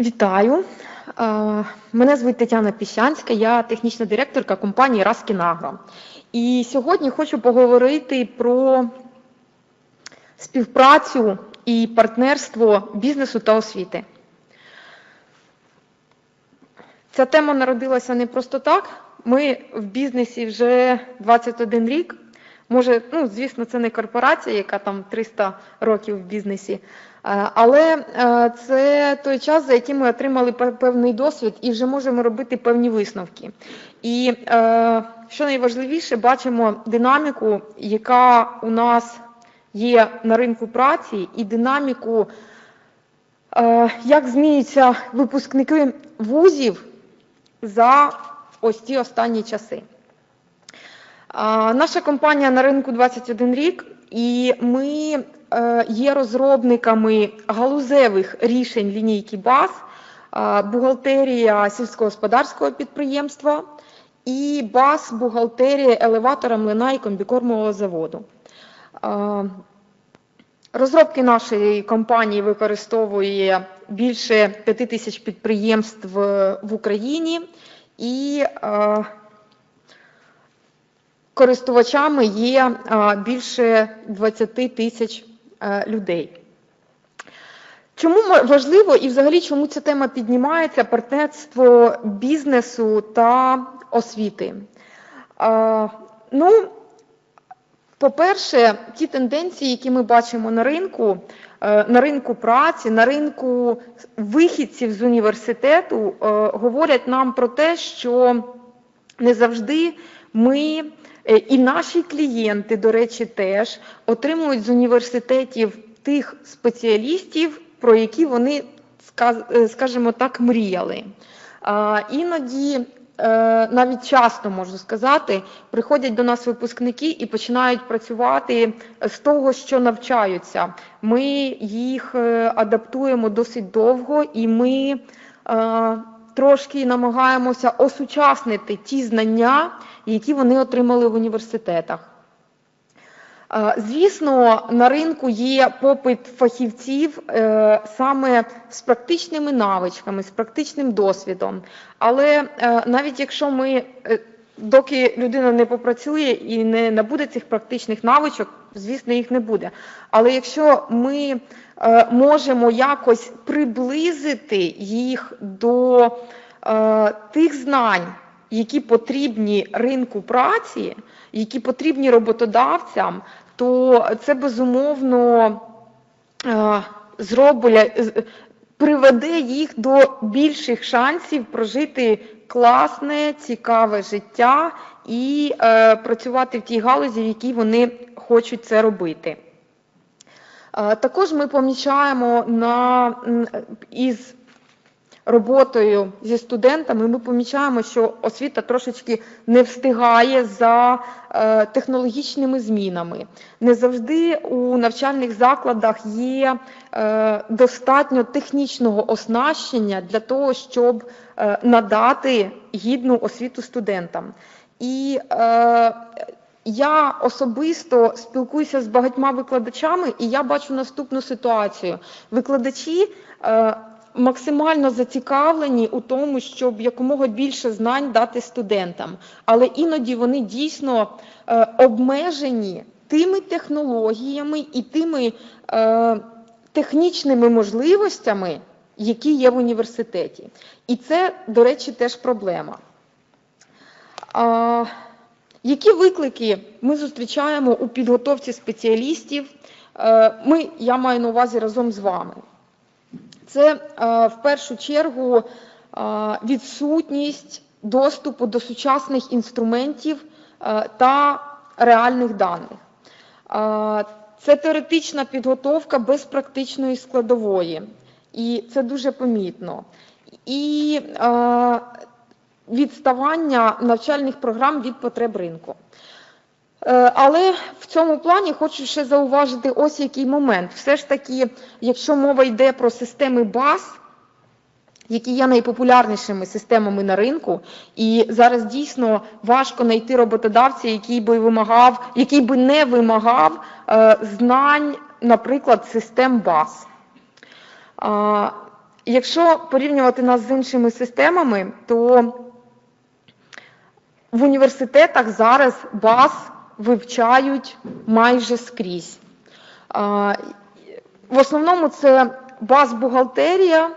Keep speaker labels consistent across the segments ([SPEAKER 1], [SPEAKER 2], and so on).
[SPEAKER 1] Вітаю. Е, Мене звуть Тетяна Піщанська, я технічна директорка компанії Раскінагро. І сьогодні хочу поговорити про співпрацю і партнерство бізнесу та освіти. Ця тема народилася не просто так. Ми в бізнесі вже 21 рік. Може, ну, звісно, це не корпорація, яка там 300 років в бізнесі, але е, це той час, за який ми отримали певний досвід і вже можемо робити певні висновки. І е, що найважливіше, бачимо динаміку, яка у нас є на ринку праці, і динаміку, е, як змінюються випускники вузів за ось ці останні часи. Наша компанія на ринку 21 рік, і ми е, є розробниками галузевих рішень лінійки БАС, бухгалтерія сільськогосподарського підприємства і БАС бухгалтерія елеватора млина і комбікормового заводу. Розробки нашої компанії використовує більше 5 тисяч підприємств в Україні і е, користувачами є більше 20 тисяч е, людей. Чому важливо і взагалі чому ця тема піднімається партнерство бізнесу та освіти? Ну, по-перше, ті тенденції, які ми бачимо на ринку, е, на ринку праці, на ринку вихідців з університету, е, говорять нам про те, що не завжди ми е, і наші клієнти, до речі, теж отримують з університетів тих спеціалістів, про які вони, е, скажімо так, мріяли. Іноді, е, навіть часто можу сказати, приходять до нас випускники і починають працювати з того, що навчаються. Ми їх е, адаптуємо досить довго, і ми е, трошки намагаємося осучаснити ті знання, які вони отримали в університетах. Е, Звісно, на ринку є попит фахівців е, саме з практичними навичками, з практичним досвідом. Але е, навіть якщо ми, доки людина не попрацює і не набуде цих практичних навичок, звісно, їх не буде. Але якщо ми е, можемо якось приблизити їх до е, тих знань, які потрібні ринку праці, які потрібні роботодавцям, то це безумовно е, зробля, з- приведе їх до більших шансів прожити класне, цікаве життя і е, працювати в тій галузі, в якій вони хочуть це робити. Е, Також ми помічаємо на, із роботою зі студентами, ми помічаємо, що освіта трошечки не встигає за е, технологічними змінами. Не завжди у навчальних закладах є е, достатньо технічного оснащення для того, щоб е, надати гідну освіту студентам. І е, я особисто спілкуюся з багатьма викладачами, і я бачу наступну ситуацію. Викладачі е, максимально зацікавлені у тому, щоб якомога більше знань дати студентам, але іноді вони дійсно е, обмежені тими технологіями і тими е, технічними можливостями, які є в університеті. І це, до речі, теж проблема. Які виклики ми зустрічаємо у підготовці спеціалістів? Е, Ми, я маю на увазі разом з вами. Це е, в першу чергу е, відсутність доступу до сучасних інструментів та реальних даних. Це теоретична підготовка без практичної складової, і це дуже помітно. І відставання навчальних програм від потреб ринку. Е, Але в цьому плані хочу ще зауважити ось який момент. Все ж таки, якщо мова йде про системи баз, які є найпопулярнішими системами на ринку, і зараз дійсно важко знайти роботодавця, який би вимагав, який би не вимагав е, знань, наприклад, систем баз. Якщо порівнювати нас з іншими системами, то в університетах зараз БАС вивчають майже скрізь. В основному це бас-бухгалтерія,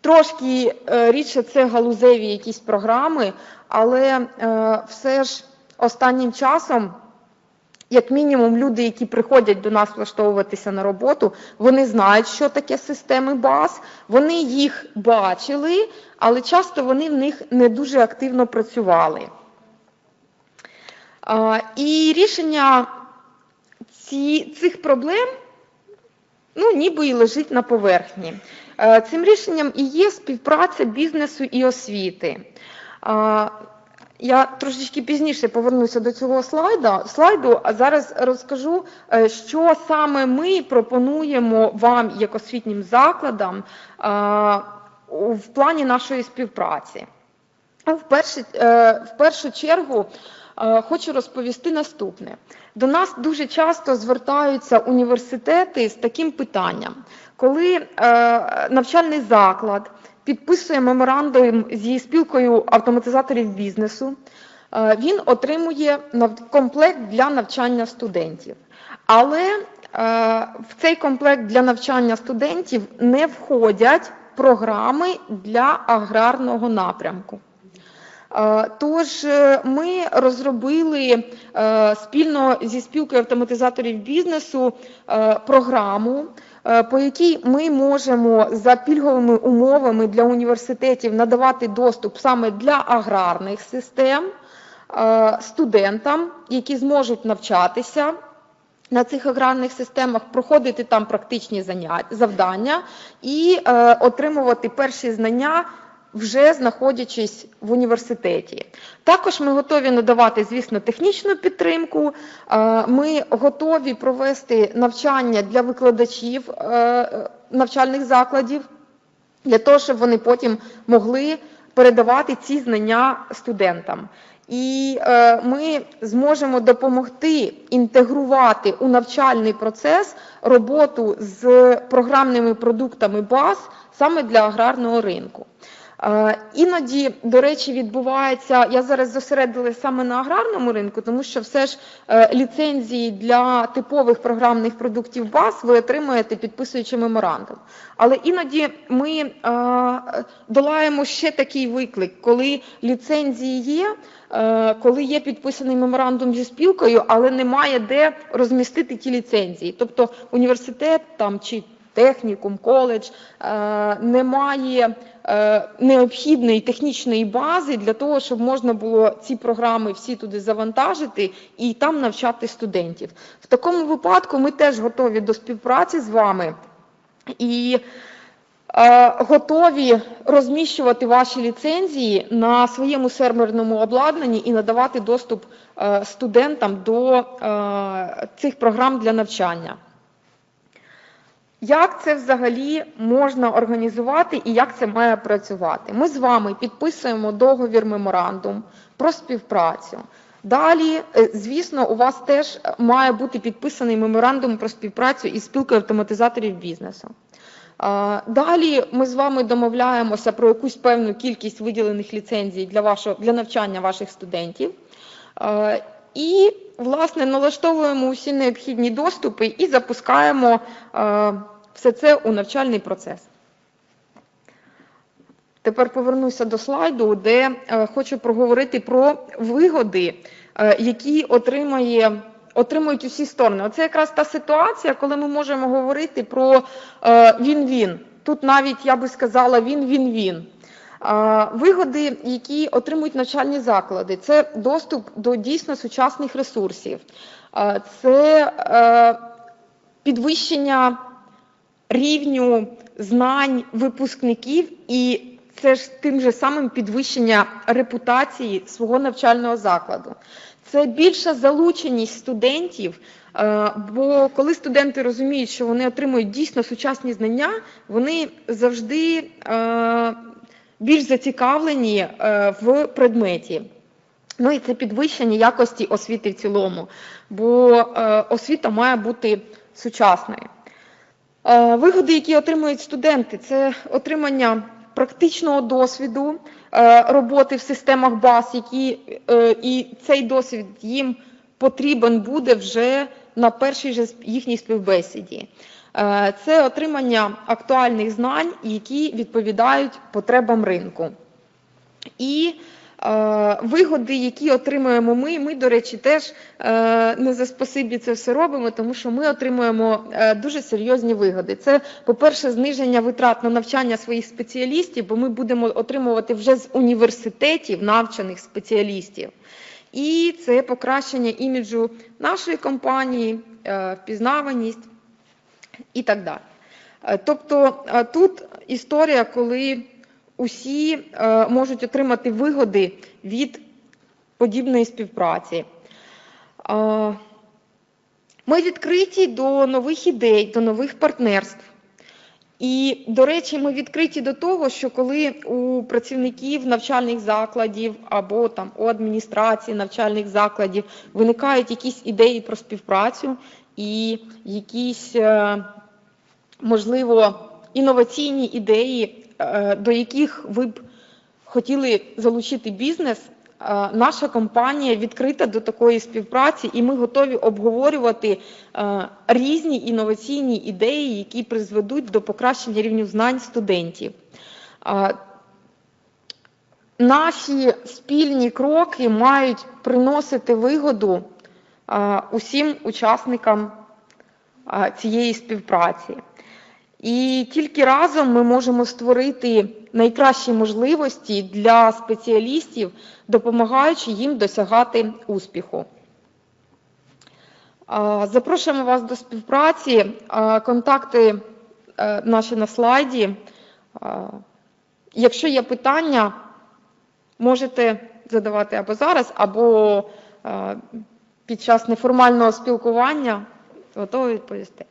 [SPEAKER 1] трошки е, рідше це галузеві якісь програми, але е, все ж останнім часом як мінімум, люди, які приходять до нас влаштовуватися на роботу, вони знають, що таке системи баз, вони їх бачили, але часто вони в них не дуже активно працювали. І рішення ці, цих проблем ну, ніби і лежить на поверхні. Цим рішенням і є співпраця бізнесу і освіти. Я трошечки пізніше повернуся до цього слайда, слайду, а зараз розкажу, е, що саме ми пропонуємо вам, як освітнім закладам, е, в плані нашої співпраці. В першу, е, в першу чергу хочу розповісти наступне. До нас дуже часто звертаються університети з таким питанням, коли навчальний заклад підписує меморандум зі спілкою автоматизаторів бізнесу. Е, він отримує комплект для навчання студентів. Але е, в цей комплект для навчання студентів не входять програми для аграрного напрямку. Е, тож ми розробили спільно зі спілкою автоматизаторів бізнесу програму, по якій ми можемо за пільговими умовами для університетів надавати доступ саме для аграрних систем е, студентам, які зможуть навчатися. На цих аграрних системах проходити там практичні завдання і е, отримувати перші знання вже знаходячись в університеті. Також ми готові надавати, звісно, технічну підтримку. Е, ми готові провести навчання для викладачів е, навчальних закладів, для того, щоб вони потім могли передавати ці знання студентам. І е, ми зможемо допомогти інтегрувати у навчальний процес роботу з програмними продуктами баз саме для аграрного ринку. Іноді, до речі, відбувається, я зараз зосередилася саме на аграрному ринку, тому що все ж е, ліцензії для типових програмних продуктів баз ви отримуєте, підписуючи меморандум. Але іноді ми е, долаємо ще такий виклик, коли ліцензії є, е, коли є підписаний меморандум зі спілкою, але немає де розмістити ті ліцензії. Тобто університет там чи технікум, коледж немає. Е, необхідної технічної бази для того, щоб можна було ці програми всі туди завантажити і там навчати студентів. В такому випадку ми теж готові до співпраці з вами і е, готові розміщувати ваші ліцензії на своєму серверному обладнанні і надавати доступ е, студентам до цих програм для навчання. Як це взагалі можна організувати і як це має працювати? Ми з вами підписуємо договір меморандум про співпрацю. Далі, е, звісно, у вас теж має бути підписаний меморандум про співпрацю із спілкою автоматизаторів бізнесу. Далі ми з вами домовляємося про якусь певну кількість виділених ліцензій для вашого, для навчання ваших студентів. І, власне, налаштовуємо усі необхідні доступи і запускаємо все це у навчальний процес. Тепер повернуся до слайду, де е, хочу проговорити про вигоди, е, які отримає, отримують усі сторони. Оце якраз та ситуація, коли ми можемо говорити про е, він-він. Тут навіть я би сказала він-він-він. Вигоди, які отримують навчальні заклади, це доступ до дійсно сучасних ресурсів, це підвищення рівню знань випускників, і це ж тим же самим підвищення репутації свого навчального закладу. Це більша залученість студентів, е, бо коли студенти розуміють, що вони отримують дійсно сучасні знання, вони завжди е, більш зацікавлені е, в предметі. Ну і це підвищення якості освіти в цілому, бо освіта має бути сучасною. Е, Вигоди, які отримують студенти, це отримання практичного досвіду е, роботи в системах баз, які, е, і цей досвід їм потрібен буде вже на першій же їхній співбесіді. Е, Це отримання актуальних знань, які відповідають потребам ринку. І е, вигоди, які отримуємо ми, ми, до речі, теж е, не за спасибі це все робимо, тому що ми отримуємо дуже серйозні вигоди. Це, по-перше, зниження витрат на навчання своїх спеціалістів, бо ми будемо отримувати вже з університетів навчених спеціалістів. І це покращення іміджу нашої компанії, впізнаваність і так далі. Е, Тобто е, тут історія, коли усі е, можуть отримати вигоди від подібної співпраці. Ми відкриті до нових ідей, до нових партнерств. І, до речі, ми відкриті до того, що коли у працівників навчальних закладів або там у адміністрації навчальних закладів виникають якісь ідеї про співпрацю і якісь, е, можливо, інноваційні ідеї, е, до яких ви б хотіли залучити бізнес, е, наша компанія відкрита до такої співпраці, і ми готові обговорювати різні інноваційні ідеї, які призведуть до покращення рівню знань студентів. Наші спільні кроки мають приносити вигоду усім учасникам е, цієї співпраці. І тільки разом ми можемо створити найкращі можливості для спеціалістів, допомагаючи їм досягати успіху. Запрошуємо вас до співпраці. Контакти е, наші на слайді. Якщо є питання, можете задавати або зараз, або е, під час неформального спілкування. готовий відповісти.